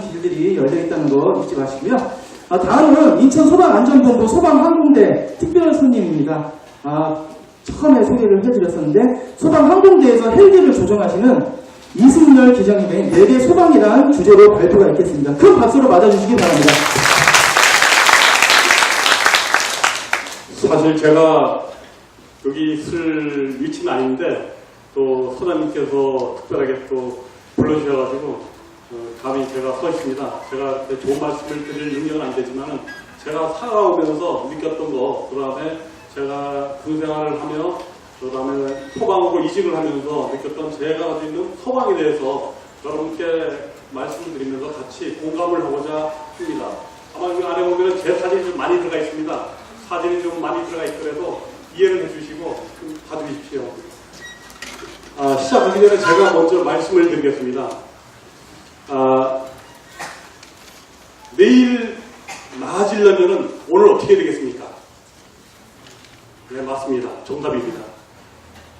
많은 길들이 열려 있다는 거 잊지 마시고요. 아, 다음은 인천 소방안전본부 소방항공대 특별 손님입니다. 아, 처음에 소개를 해드렸었는데 소방항공대에서 헬기를 조정하시는 이승열 기장님의 내대 소방이란 주제로 발표가 있겠습니다. 큰 박수로 맞아주시기 바랍니다. 사실 제가 여기 있을 위치는 아닌데 또 소장님께서 특별하게 또 불러주셔가지고 어, 감히 제가 서 있습니다. 제가 좋은 말씀을 드릴 능력은 안 되지만 제가 살아오면서 느꼈던 거, 그 다음에 제가 군생활을 하며 그 다음에 소방으로 이직을 하면서 느꼈던 제가 가지고 있는 소방에 대해서 여러분께 말씀을 드리면서 같이 공감을 하고자 합니다. 아마 이 안에 보면 제 사진이 좀 많이 들어가 있습니다. 사진이 좀 많이 들어가 있더라도 이해를 해주시고 좀 봐주십시오. 아, 시작하기 전에 제가 먼저 말씀을 드리겠습니다. 아, 내일 나아지려면 오늘 어떻게 되겠습니까? 네, 맞습니다. 정답입니다.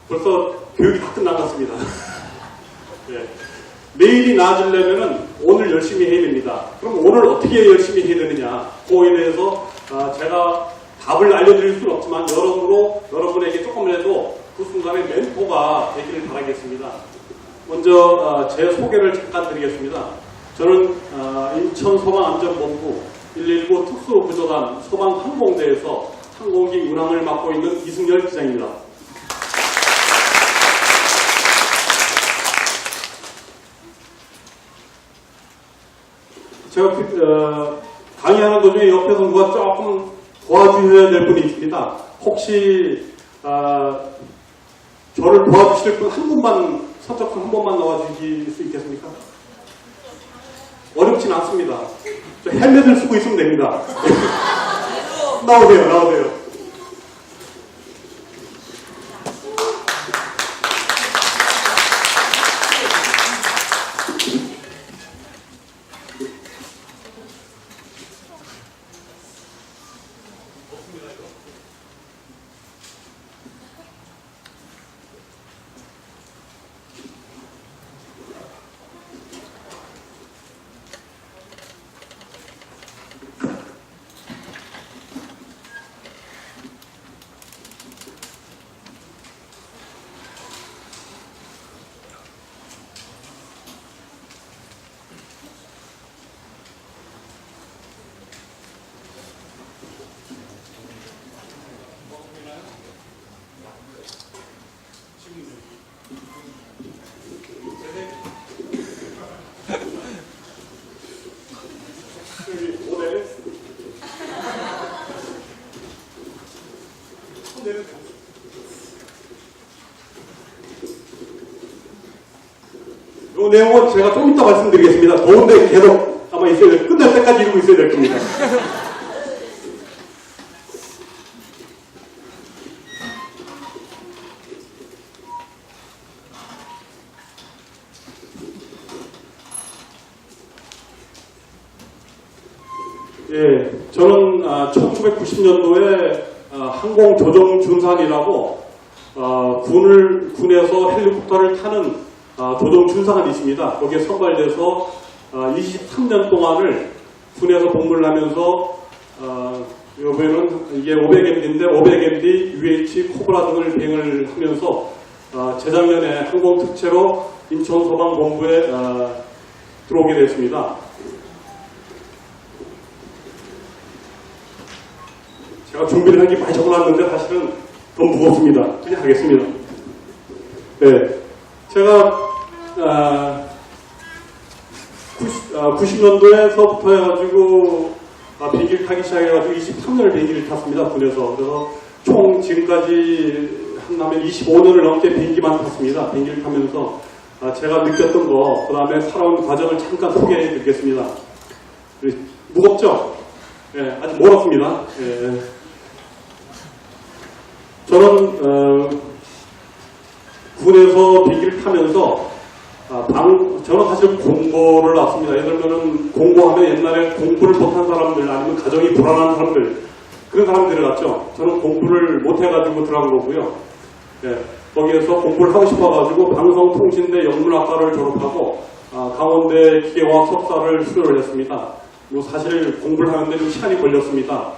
벌써 교육이 다 같습니다. 네. 내일이 나아지려면 오늘 열심히 해야 됩니다. 그럼 오늘 어떻게 열심히 해야 되느냐? 그거에 대해서 아, 제가 답을 알려드릴 수는 없지만 여러분으로 여러분에게 조금이라도 그 순간에 멘토가 되기를 바라겠습니다. 먼저 아, 제 소개를 잠깐 드리겠습니다. 저는 아, 인천 소방안전본부 119 특수구조단 소방항공대에서 항공기 운항을 맡고 있는 이승열 기장입니다. 제가 그, 어, 강의하는 도중에 옆에서 누가 조금 도와주셔야 될 분이 있습니다. 혹시 아, 저를 도와주실 분 한 분만 선착순 한 번만 나와주실 수 있겠습니까? 어렵진 않습니다. 저 헬멧을 쓰고 있으면 됩니다. 나오세요, 나오세요. 내용은 제가 좀 이따 말씀드리겠습니다. 더운데 계속 아마 있어야 될, 끝날 때까지 이러고 있어야 될 겁니다. 예, 저는 1990년도에 항공조정준산이라고 아, 군을 군에서 헬리콥터를 타는 아, 조정준사가 있습니다. 거기에 선발돼서 23년 동안을 군에서 복무를 하면서 아, 이번에는 이게 500MD인데 500MD, UH, 코브라 등을 비행을 하면서 아, 재작년에 항공특채로 인천소방본부에 아, 들어오게 됐습니다. 제가 준비를 하기 많이 적어놨는데 사실은 더 무겁습니다. 그냥 하겠습니다. 네. 제가, 아, 90, 년도에서부터 해가지고, 아, 비행기를 타기 시작해가지고 23년을 비행기를 탔습니다. 군에서. 그래서 총 지금까지 한다면 25년을 넘게 비행기만 탔습니다. 비행기를 타면서 아, 제가 느꼈던 거, 그 다음에 살아온 과정을 잠깐 소개해 드리겠습니다. 무겁죠? 예, 아주 멀었습니다. 예. 저는 어, 군에서 비행기를 타면서 아, 방, 저는 사실 공고를 왔습니다. 예를 들면 공고하면 옛날에 공부를 못한 사람들 아니면 가정이 불안한 사람들 그런 사람들이 갔죠. 저는 공부를 못해가지고 들어간 거고요. 예, 거기에서 공부를 하고 싶어가지고 방송통신대 영문학과를 졸업하고 아, 강원대 기계화학 석사를 수료를 했습니다. 뭐 사실 공부를 하는데 좀 시간이 걸렸습니다.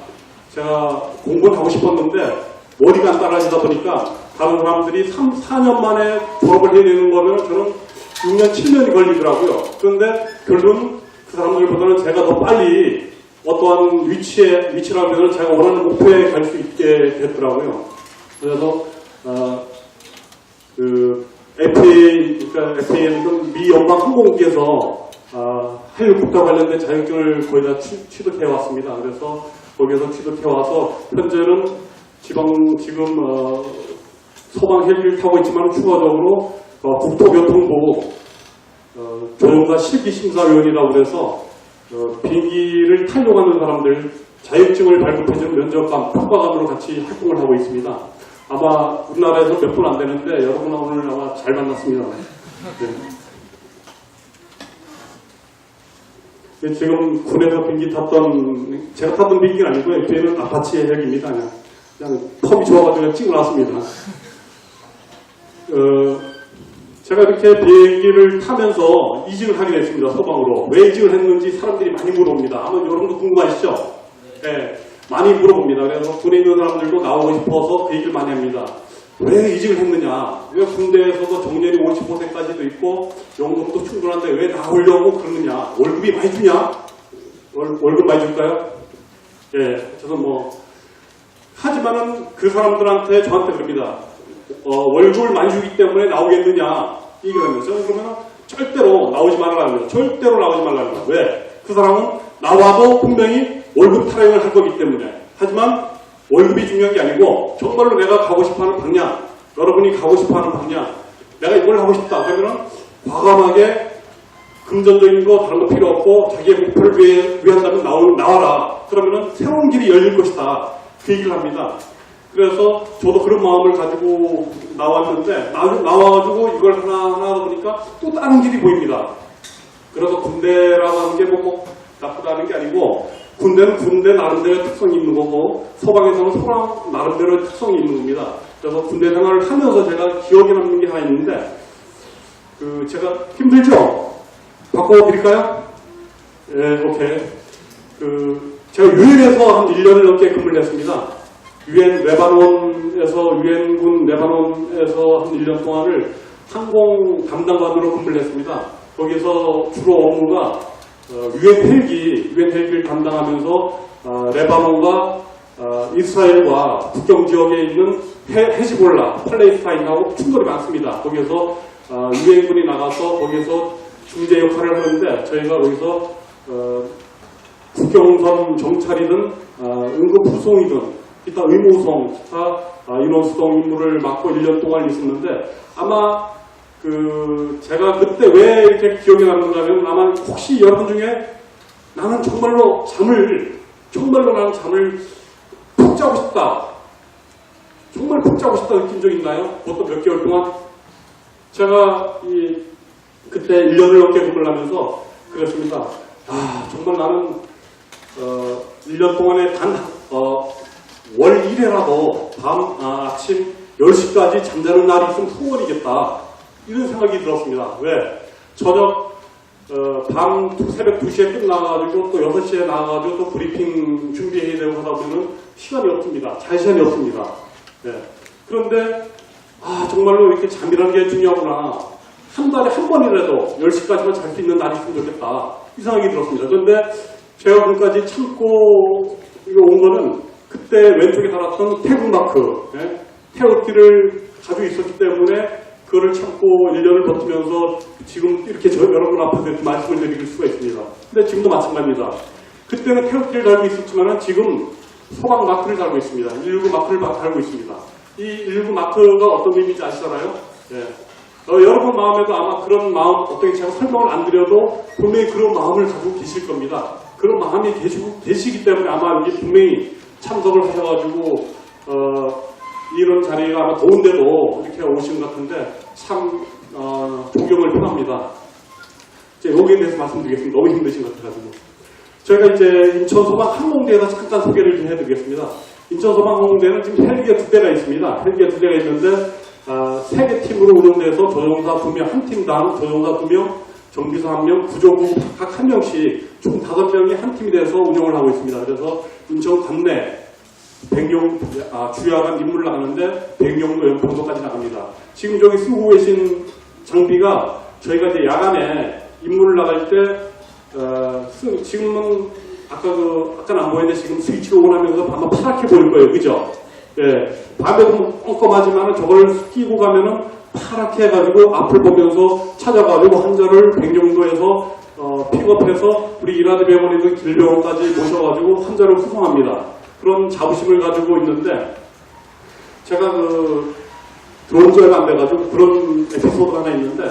제가 공부를 하고 싶었는데 머리가 안 따라지다 보니까 다른 사람들이 3, 4년 만에 졸업을 해내는 거면 저는 6년, 7년이 걸리더라고요. 그런데 결론 그 사람들보다는 제가 더 빨리 어떠한 위치에, 위치라면 제가 원하는 목표에 갈 수 있게 됐더라고요. 그래서, 어, 그, FA, 그러니까 FA는 미 연방항공국에서 아, 한류 국가 관련된 자격증을 거의 다 취, 취득해 왔습니다. 그래서 거기에서 취득해 와서 현재는 지방 지금 어, 소방 헬기를 타고 있지만 추가적으로 어, 국토교통부 어, 조종사 실기심사위원이라고 그래서 어, 비행기를 타려고 하는 사람들 자격증을 발급해주는 면접관, 평가관으로 같이 활동을 하고 있습니다. 아마 우리나라에서 몇 분 안 되는데 여러분 오늘 아마 잘 만났습니다. 네. 네, 지금 군에서 비행기 탔던 제가 탔던 비행기는 아니고요. 비행은 아파치의 헬기입니다. 그냥, 그냥 텀이 좋아가지고 찍어 놨습니다. 어, 제가 이렇게 비행기를 타면서 이직을 하게 됐습니다. 소방으로. 왜 이직을 했는지 사람들이 많이 물어봅니다. 아마 여러분도 궁금하시죠? 네, 많이 물어봅니다. 그래서 군에 있는 사람들도 나오고 싶어서 그 얘기를 많이 합니다. 왜 이직을 했느냐? 왜 군대에서도 정년이 55세까지도 있고 연금도 충분한데 왜 나오려고 그러느냐? 월급이 많이 주냐? 월, 월급 많이 줄까요? 예, 저는 뭐 하지만은 그 사람들한테 저한테 그럽니다. 어, 월급을 많이 주기 때문에 나오겠느냐? 저는 그러면 절대로 나오지 말라는 거예요. 절대로 나오지 말라는 거예요. 왜? 그 사람은 나와도 분명히 월급 타령을 할 거기 때문에. 하지만 월급이 중요한 게 아니고 정말로 내가 가고 싶어하는 방향, 여러분이 가고 싶어하는 방향, 내가 이걸 하고 싶다. 그러면은 과감하게 금전적인 거 다른 거 필요 없고 자기의 목표를 위해, 위한다면 나오, 나와라. 그러면은 새로운 길이 열릴 것이다. 그 얘기를 합니다. 그래서 저도 그런 마음을 가지고 나왔는데 나, 나와가지고 이걸 하나 하나 보니까 또 다른 길이 보입니다. 그래서 군대라고 하는 게 뭐 나쁘다는 게 아니고 군대는 군대 나름대로 특성이 있는 거고 서방에서는 서방 나름대로 특성이 있는 겁니다. 그래서 군대 생활을 하면서 제가 기억에 남는 게 하나 있는데 그 제가 힘들죠? 바꿔드릴까요? 예, 오케이. 그 제가 유엔에서 한 1년을 넘게 근무를 했습니다. 유엔 레바논에서 유엔군 레바논에서 한 1년 동안을 항공 담당관으로 근무를 했습니다. 거기서 주로 업무가 어, 유엔 헬기, 유엔 헬기를 담당하면서 어, 레바논과 어, 이스라엘과 국경 지역에 있는 헤, 헤지볼라, 팔레스타인하고 충돌이 많습니다. 거기에서 어, 유엔군이 나가서 거기에서 중재 역할을 하는데 저희가 거기서 어, 국경선 정찰이든 어, 응급 후송이든 의무송, 기타 아, 인원수송 임무를 맡고 1년 동안 있었는데 아마 그 제가 그때 왜 이렇게 기억에 남는가 하면 아마 혹시 여러분 중에 나는 정말로 잠을 정말로 나는 잠을 푹 자고 싶다 정말 푹 자고 싶다 느낀 적 있나요? 그것도 몇 개월 동안 제가 이 그때 1년을 넘게 근무를 하면서 그랬습니다. 아 정말 나는 어, 1년 동안에 단 어, 월 1회라도 밤 아, 아침 10시까지 잠자는 날이 있으면 소원이겠다. 이런 생각이 들었습니다. 왜? 저녁 어, 밤 두- 새벽 2시에 끝나가지고 또 6시에 나가가지고 또 브리핑 준비해야 되고 하다 보면 시간이 없습니다. 잘 시간이 없습니다. 네. 그런데 아 정말로 이렇게 잠이라는 게 중요하구나. 한 달에 한 번이라도 10시까지만 잘 수 있는 날이 있으면 좋겠다. 이 생각이 들었습니다. 그런데 제가 그까지 참고 이거 온 거는 그때 왼쪽에 달았던 태극 마크, 예? 태극기를 가지고 있었기 때문에 그거를 참고 1년을 버티면서 지금 이렇게 저 여러분 앞에서 말씀을 드릴 수가 있습니다. 근데 지금도 마찬가지입니다. 그때는 태극기를 달고 있었지만 지금 소방 마크를 달고 있습니다. 119 마크를 막 달고 있습니다. 이 119 마크가 어떤 의미인지 아시잖아요? 예. 어, 여러분 마음에도 아마 그런 마음, 어떻게 제가 설명을 안 드려도 분명히 그런 마음을 가지고 계실 겁니다. 그런 마음이 계시고, 계시기 때문에 아마 여기 분명히 참석을 하셔가지고, 어, 이런 자리가 아마 더운데도 이렇게 오신 것 같은데 참, 어, 존경을 표합니다. 이제 여기에 대해서 말씀드리겠습니다. 너무 힘드신 것 같아가지고. 저희가 이제 인천 소방 항공대에서 잠깐 소개를 좀 해드리겠습니다. 인천 소방 항공대는 지금 헬기가 두 대가 있습니다. 헬기가 두 대가 있는데 아, 세개 팀으로 운영돼서 조종사 두 명, 한 팀당 조종사 두 명, 정비사 한 명, 구조부 각 한 명씩 총 다섯 명이 한 팀이 돼서 운영을 하고 있습니다. 그래서 인천 관내 백령 아, 주야간 임무를 나가는데 백령도 연평도까지 나갑니다. 지금 저기 쓰고 계신 장비가 저희가 이제 야간에 임무를 나갈 때 어, 쓰- 지금은 아까 그 아까는 안 보이는데 지금 스위치로 온하면서 아마 파랗게 보일 거예요, 그죠? 예, 밤에도 껌껌하지만 저걸 끼고 가면은 파랗게 해가지고 앞을 보면서 찾아가지고 환자를 백령도에서 어, 픽업해서 우리 이라드 병원에 있는 길병원까지 모셔가지고 환자를 후송합니다. 그런 자부심을 가지고 있는데 제가 그 들어온 지 얼마 안 돼가지고 그런 에피소드가 하나 있는데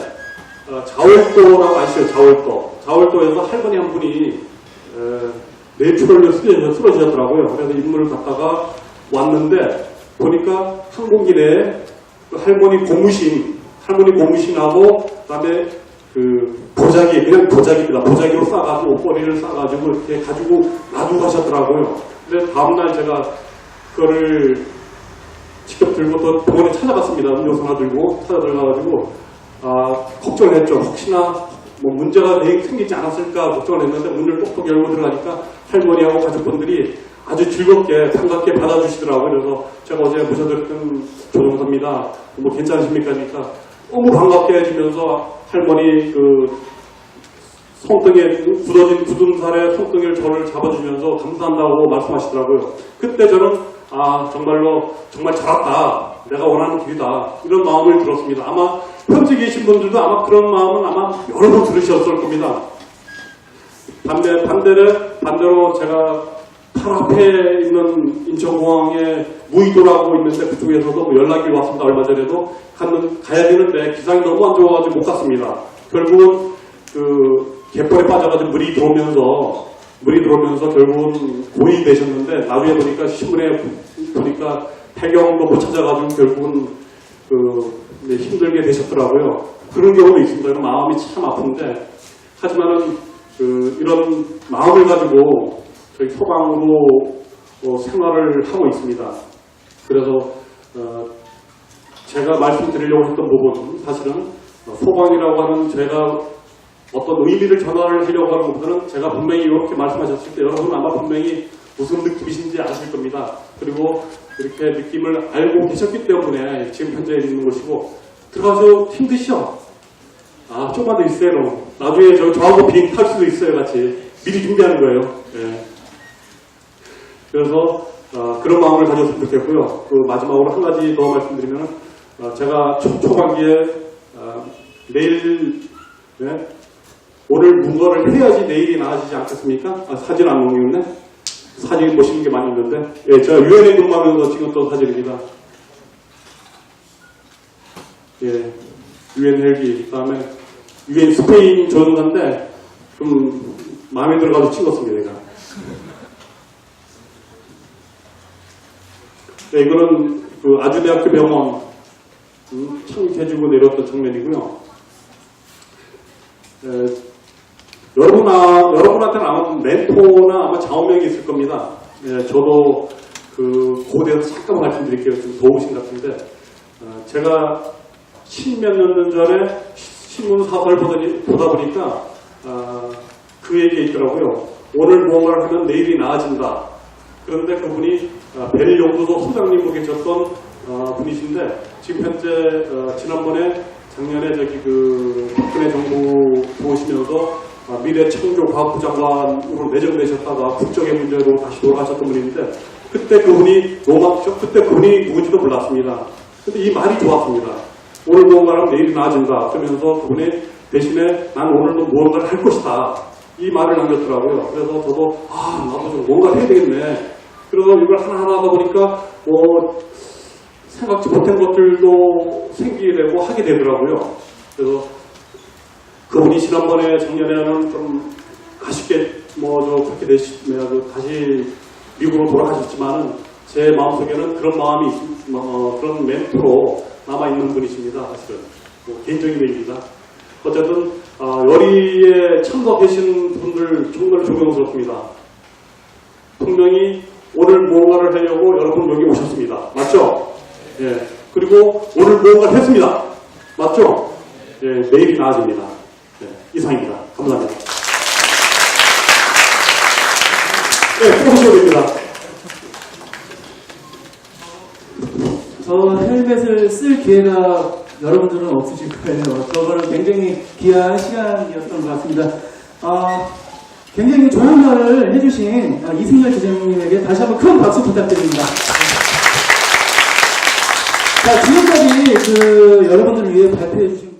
어, 자월도라고 아시죠? 자월도. 자월도에서 할머니 한 분이 에, 뇌출혈로 쓰러져- 쓰러지셨더라고요. 그래서 인물을 갖다가 왔는데 보니까 항공기 내에 그 할머니 고무신, 할머니 고무신하고 그다음에 그 보자기, 그냥 보자기입니다. 보자기로 싸가지고 옷걸이를 싸가지고 이렇게 가지고 놔두고 가셨더라고요. 근데 다음날 제가 그거를 직접 들고 또 병원에 찾아갔습니다. 음료수 하나 들고 찾아들어가지고 아, 걱정을 했죠. 혹시나 뭐 문제가 내- 생기지 않았을까 걱정을 했는데 문을 똑똑 열고 들어가니까 할머니하고 가족분들이 아주 즐겁게 반갑게 받아주시더라고요. 그래서 제가 어제 모셔드렸던 조정서입니다. 뭐 괜찮으십니까? 하니까 너무 반갑게 해주면서 할머니 그 손등에 굳어진 굳은 살에 손등에 저를 잡아주면서 감사한다고 말씀하시더라고요. 그때 저는 아 정말로 정말 잘했다. 내가 원하는 길이다. 이런 마음을 들었습니다. 아마 현재 계신 분들도 아마 그런 마음은 아마 여러 번 들으셨을 겁니다. 반대, 반대로, 반대로 제가 팔 앞에 있는 인천공항에 무의도라고 있는데 그쪽에서도 뭐 연락이 왔습니다. 얼마 전에도 가는, 가야 되는데 기상이 너무 안 좋아가지고 못 갔습니다. 결국은 그 갯벌에 빠져가지고 물이 들어오면서 물이 들어오면서 결국은 고인이 되셨는데 나중에 보니까 신문에 보니까 배경도 못 찾아가지고 결국은 그 네, 힘들게 되셨더라고요. 그런 경우도 있습니다. 마음이 참 아픈데 하지만은 그 이런 마음을 가지고 저희 소방으로 어, 생활을 하고 있습니다. 그래서 어, 제가 말씀드리려고 했던 부분 사실은 어, 소방이라고 하는 제가 어떤 의미를 전화를 하려고 하는 것보다는 제가 분명히 이렇게 말씀하셨을 때 여러분 아마 분명히 무슨 느낌이신지 아실 겁니다. 그리고 이렇게 느낌을 알고 계셨기 때문에 지금 현재 있는 것이고 들어가서 힘드시죠? 아 좀만 더 있어요. 나중에 저, 저하고 비행 탈 수도 있어요 같이 미리 준비하는 거예요. 예. 그래서 어, 그런 마음을 가졌으면 좋겠고요. 그 마지막으로 한 가지 더 말씀드리면 어, 제가 초, 초반기에 어, 내일 네, 오늘 문거를 해야지 내일이 나아지지 않겠습니까? 아, 사진 안 옮겼네? 사진 보시는 게 많이 있는데 예, 제가 유엔에 근무하면서 찍었던 사진입니다. 예, 유엔 헬기 그다음에 유엔 스페인 전사인데 좀 마음에 들어가서 찍었습니다. 제가. 네, 이거는 그 아주대학교 병원 음, 창립해주고 내렸던 장면이고요. 에, 여러분, 아, 여러분한테는 아마 멘토나 아마 자원명이 있을 겁니다. 예, 저도 그 고대에서 잠깐 말씀드릴게요. 좀 도우신 같은데, 어, 제가 십몇 년 전에 신문 사설 보다 보니까, 아, 그 얘기 있더라고요. 오늘 무언가를 하면 내일이 나아진다. 그런데 그분이 아, 베릴 연구소 소장님으로 계셨던 아, 분이신데, 지금 현재, 어, 지난번에 작년에 저기 그 박근혜 정부 보시면서 아, 미래 창조 과학부 장관으로 내정되셨다가 국적의 문제로 다시 돌아가셨던 분인데 그때 그분이 로마죠 그때 그분이 누군지도 몰랐습니다. 근데 이 말이 좋았습니다. 오늘 하면 내일이 나아진다. 그러면서 그분이 대신에 난 오늘도 무언가를 할 것이다. 이 말을 남겼더라고요. 그래서 저도 아 나도 좀 뭔가 해야 되겠네. 그래서 이걸 하나하나 하다 보니까 뭐 생각지 못한 것들도 생기게 되고 하게 되더라고요. 그래서 그분이 지난번에 작년에는 좀 아쉽게 뭐저 그렇게 되시면 다시 미국으로 돌아가셨지만은 제 마음속에는 그런 마음이 있- 어, 그런 멘토로 남아 있는 분이십니다. 사실은 뭐 개인적인 얘기입니다. 어쨌든 아, 열의에 참석하신 분들 정말 존경스럽습니다. 분명히 오늘 무언가를 하려고 여러분 여기 오셨습니다. 맞죠? 예. 그리고 오늘 무언가를 했습니다. 맞죠? 예, 내일이 나아집니다. 예. 이상입니다. 감사합니다. 네, 프로시오입니다. 저 헬멧을 쓸 기회가 여러분들은 없으실 거예요. 저거는 굉장히 귀한 시간이었던 것 같습니다. 어, 굉장히 좋은 말을 해주신 어, 이승열 주장님에게 다시 한번 큰 박수 부탁드립니다. 자, 지금까지 그 여러분들을 위해 발표해 주신